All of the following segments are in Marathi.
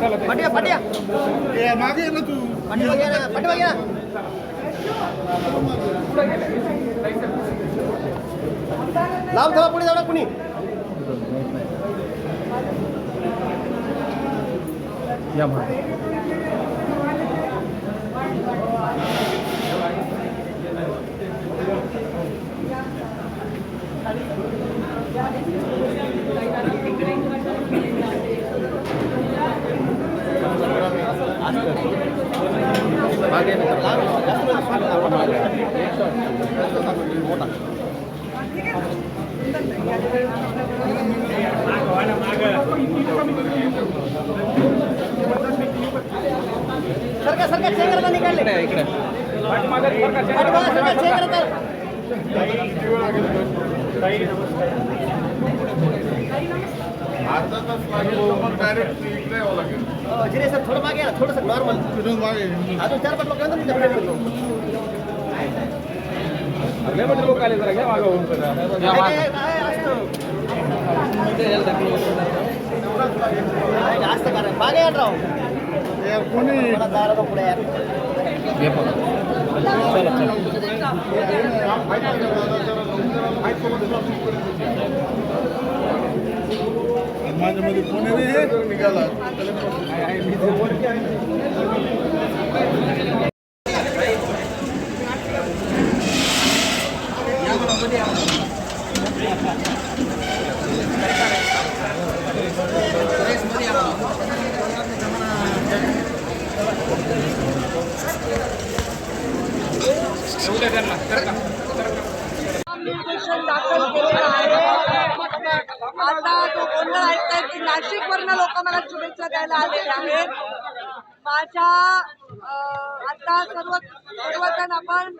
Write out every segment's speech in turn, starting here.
पाटिया पाटिया ए, मागे ये ना तू पाठीमागे घ्या ना पाठीमागे घ्या लांब ठेवा पुढे जाऊ ना कुणी या मग सरका सरका चेक करता निकालले इकडे पाठीमागे सरका चेक करता तास लागेल मग डायरेक्ट इकडे यावं लागेल अ, जिरे सर थोडं मागे थोडंसं नॉर्मल तिथून मागे ये. अजून चार पाच लोक येतात ना तुमच्या. लोक आले जरा घ्या मागं होऊन काय काय- काय असतं? काय जास्त कारण मागे या राव ए, कोणी मला दारा तो पुढे यार घे पण चला चला माझ्यामध्ये कोणी रे हे? निघाला नोटिफिकेशन दाखल केलेलं आहे. आता तो गोंधळ ऐकताय की नाशिक वरनं लोक मला शुभेच्छा द्यायला आलेले आहेत. माझ्या आता सर्व सर्वजण आपण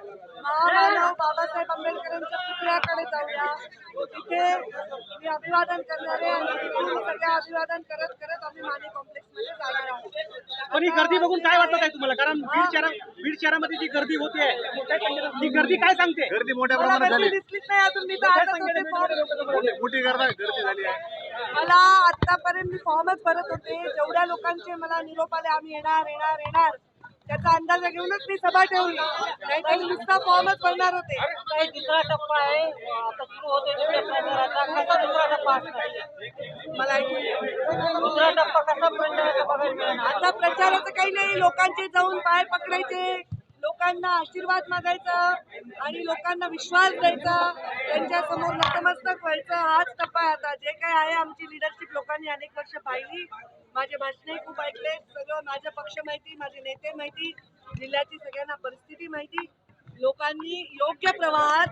महामानव बाबासाहेब आंबेडकरांच्या पुतळ्याकडे जाऊया. तिथे मी अभिवादन करणार आहे आणि तिथून सगळे अभिवादन करत करत आम्ही माने कॉम्प्लेक्समध्ये जाणार आहोत. पण ही गर्दी बघून काय वाटत आहे तुम्हाला? कारण बीड शहरा बीड शहरामध्ये जी गर्दी होते ती गर्दी काय सांगते? गर्दी मोठ्या मला गर्दी दिसलीच नाही अजून. मी तर आताच होते फॉर्म मोठी गर्दी गर्दी झाली आहे. मला आतापर्यंत मी फॉर्मच भरत होते. जेवढ्या लोकांचे मला निरोप आले आम्ही येणार येणार येणार. त्याचा अंदाज घेऊनच मी सभा ठेवली. नाहीतर नुसता फॉर्मच भरणार होते. काही दुसरा टप्पा आहे. आता सुरू होते कसा दुसरा टप्पा मला दुसरा टप्पा कसा आता प्रचाराचं काही नाही. लोकांचे जाऊन पाय पकडायचे. लोकांना आशीर्वाद मागायचा आणि लोकांना विश्वास द्यायचा. त्यांच्यासमोर नतमस्तक व्हायचं. हाच टप्पा आहे आता. जे काय आहे आमची लिडरशिप लोकांनी अनेक वर्ष पाहिली. माझे भाषणे खूप ऐकले. सगळं माझं पक्ष माहिती माझे नेते माहिती जिल्ह्याची सगळ्यांना परिस्थिती माहिती. लोकांनी योग्य प्रवाहात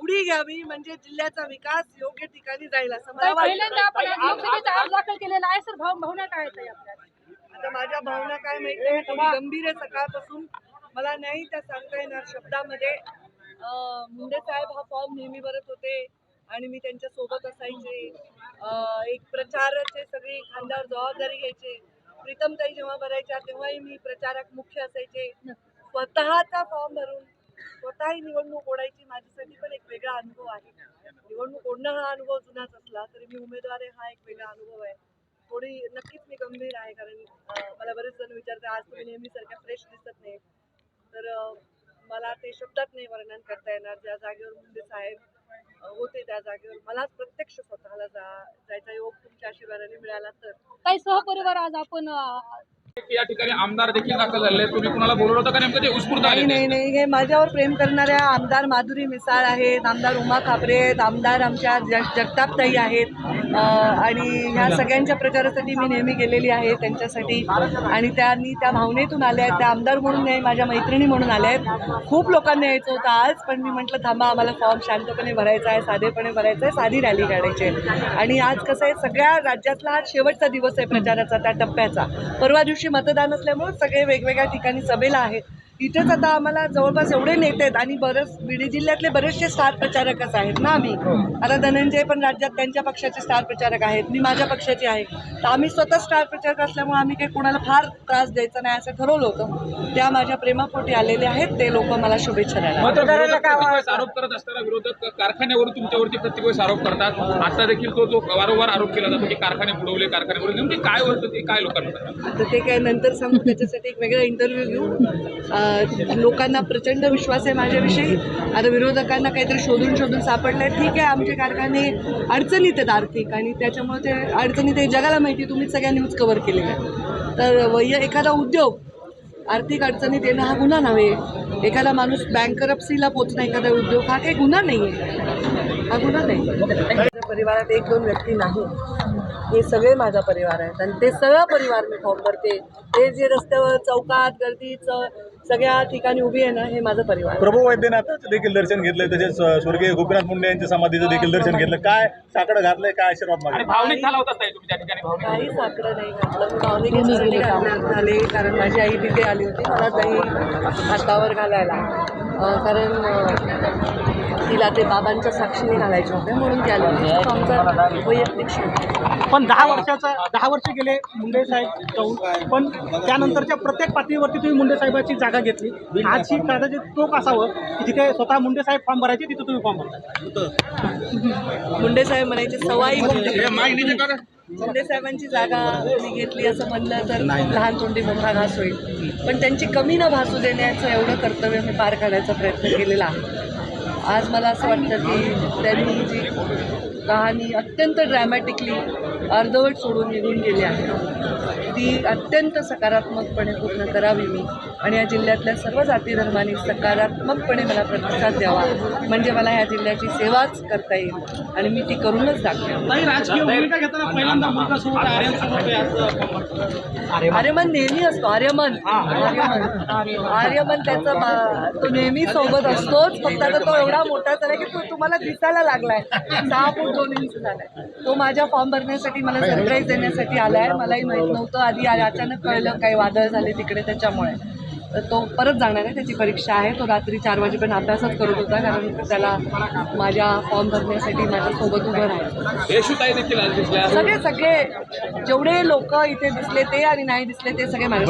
उडी घ्यावी म्हणजे जिल्ह्याचा विकास योग्य ठिकाणी जाईल असं मला पहिल्यांदा आपण वाटतं लोकसभेचा अर्ज दाखल केलेला आहे सर भाव भावना काय आहेत ताई आपल्या? आता माझ्या भावना काय माहिती आहे? गंभीर आहे सकाळपासून. मला नाही त्या सांगता येणार शब्दामध्ये. अं, मुंडे साहेब हा फॉर्म नेहमी भरत होते. आणि मी त्यांच्यासोबत असायचे. एक प्रचाराचे सगळे खांद्यावर जबाबदारी घ्यायचे. प्रीतमताई जेव्हा भरायच्या तेव्हाही मी प्रचारक मुख्य असायचे. स्वतःचा फॉर्म भरून स्वतःही निवडणूक ओढायची माझ्यासाठी पण एक वेगळा अनुभव आहे. निवडणूक ओढणं हा अनुभव जुनाच असला तरी मी उमेदवार आहे हा एक वेगळा अनुभव आहे. थोडी नक्कीच मी गंभीर आहे कारण मला बरेच जण विचारतात आज तुम्ही नेहमीसारख्या फ्रेश दिसत नाही. तर मला ते शब्दात नाही वर्णन करता येणार. ज्या जागेवर मुंडे साहेब होते त्या जागेवर. मलाच प्रत्यक्ष स्वतःला जा जायचा योग तुमच्या आशीर्वादाने मिळाला तर. काही सहपरिवार आज आपण या ठिकाणी आमदार देखील दाखल झाले आहेत. तुम्ही कुणाला बोलवलं होतं का? नेमकं ते उत्स्फूर्त आले नाही नाही नाही. हे माझ्यावर प्रेम करणाऱ्या आमदार माधुरी मिसाळ आहेत आमदार उमा खापरे आहेत आमदार आमच्या जग जगतापताई आहेत. अं, आणि ह्या सगळ्यांच्या प्रचारासाठी मी नेहमी गेलेली आहे त्यांच्यासाठी. आणि त्यांनी त्या भावनेतून आल्या आहेत. त्या आमदार म्हणून नाही माझ्या मैत्रिणी म्हणून आल्या आहेत. खूप लोकांना यायचं होतं आज पण मी म्हटलं थांबा आम्हाला फॉर्म शांतपणे भरायचा आहे साधेपणे भरायचा आहे साधी रॅली काढायची आहे. आणि आज कसं आहे सगळ्या राज्यातला हा शेवटचा दिवस आहे प्रचाराचा त्या टप्प्याचा. परवा दिवशी मतदान असल्यामुळे सगळे वेगवेगळ्या ठिकाणी सभेला आहेत. इथेच आता आम्हाला जवळपास एवढे नेते आहेत आणि बरेच बीड जिल्ह्यातले बरेचसे स्टार प्रचारकच आहेत ना आम्ही? आता धनंजय पण राज्यात त्यांच्या पक्षाचे स्टार प्रचारक आहेत मी माझ्या पक्षाची आहे. तर आम्ही स्वतः स्टार प्रचारक असल्यामुळे आम्ही काही कोणाला फार त्रास द्यायचा नाही असं ठरवलं होतं. त्या माझ्या प्रेमापोटी आलेले आहेत ते लोक मला शुभेच्छा द्यायला आरोप करत असताना विरोधक कारखान्यावरून तुमच्यावरती प्रत्येक वेळेस आरोप करतात. आता देखील तो जो वारंवार आरोप केला जातो की कारखाने बुडवले कारखाने बुडवले नेमके काय होतं ते काय लोकांना? आता ते काय नंतर सांगू त्याच्यासाठी एक वेगळा इंटरव्ह्यू घेऊ. लोकांना प्रचंड विश्वास आहे माझ्याविषयी. आता विरोधकांना काहीतरी शोधून शोधून सापडलंय. ठीक आहे आमचे कारखाने अडचणीत आहेत आर्थिक आणि त्याच्यामुळे ते अडचणीत आहे. जगाला माहिती आहे, तुम्हीच सगळ्या न्यूज कव्हर केलेल्या. तर वय एखादा उद्योग आर्थिक अडचणीत येणं हा गुन्हा नव्हे. एखादा माणूस बँकरप्सीला पोचणं एखादा उद्योग हा काही गुन्हा नाही आहे हा गुन्हा नाही. माझ्या परिवारात एक दोन व्यक्ती नाही. हे सगळे माझा परिवार आहेत. आणि ते सगळं परिवार मी फॉर्म भरते. ते जे रस्त्यावर चौकात गर्दीच सगळ्या ठिकाणी उभी आहे ना हे माझं परिवार. प्रभू वैद्यनाथाचं देखील दर्शन घेतलंय. तसेच स्वर्गीय गोपीनाथ मुंडे यांच्या समाधीचं देखील दर्शन घेतलं. काय साकडं घातलंय काय आशीर्वाद आणि मागितला भावनिक झाला होता ताई तुम्ही त्या ठिकाणी भावनिक काही साकडं नाही घातलं. मी भावनिक आले कारण माझी आई तिथे आली होती. मला दही हातावर घालायला. कारण तिला ते बाबांच्या साक्षीने घालायचे होते म्हणून ती आली होती. तो आमचा वैयक्तिक शेवट पण दहा वर्षाचा दहा वर्ष गेले मुंडे साहेब जाऊन पण त्यानंतरच्या प्रत्येक पातळीवरती तुम्ही मुंडे साहेबाची जागा घेतली. आज ही कदाचित टोक असावं की जिथे स्वतः मुंडे साहेब फॉर्म भरायचे तिथे तुम्ही फॉर्म भरता. मुंडे साहेब म्हणायचे सवाई मुंडे साहेबांची जागा मी घेतली असं म्हणलं तर लहान तोंडी मोठा घास होईल. पण त्यांची कमी न भासू देण्याचं एवढं कर्तव्य मी पार काढायचा प्रयत्न केलेला आहे. आज मला असं वाटतं की त्यांनी जी कहाणी अत्यंत ड्रॅमॅटिकली अर्धवट सोडून निघून गेली आहे ती अत्यंत सकारात्मकपणे पूर्ण करावी मी. आणि या जिल्ह्यातल्या सर्व जाती धर्मांनी सकारात्मकपणे मला प्रतिसाद द्यावा. म्हणजे मला ह्या जिल्ह्याची सेवाच करता येईल. आणि मी ती करूनच दाखवेन. आर्यमन नेहमी असतो आर्यमन. आर्यमन आर्यमन त्याचा तो नेहमी सोबत असतोच. फक्त आता तो एवढा मोठा झाला की तो तुम्हाला दिसायला लागलाय. सहा फूट दोन इंच झालाय. तो माझ्या फॉर्म भरण्यासाठी मला सरप्राईज देण्यासाठी आलाय. मलाही माहीत नव्हतं. आधी अचानक कळलं काही वादळ झाले तिकडे त्याच्यामुळे. तो परत जाणार आहे. त्याची परीक्षा आहे. तो रात्री चार वाजेपर्यंत अभ्यासच करत होता कारण त्याला माझ्या फॉर्म भरण्यासाठी माझ्यासोबत उभं दिसल्या सगळे सगळे जेवढे लोक इथे दिसले ते आणि नाही दिसले ते सगळे माझ्या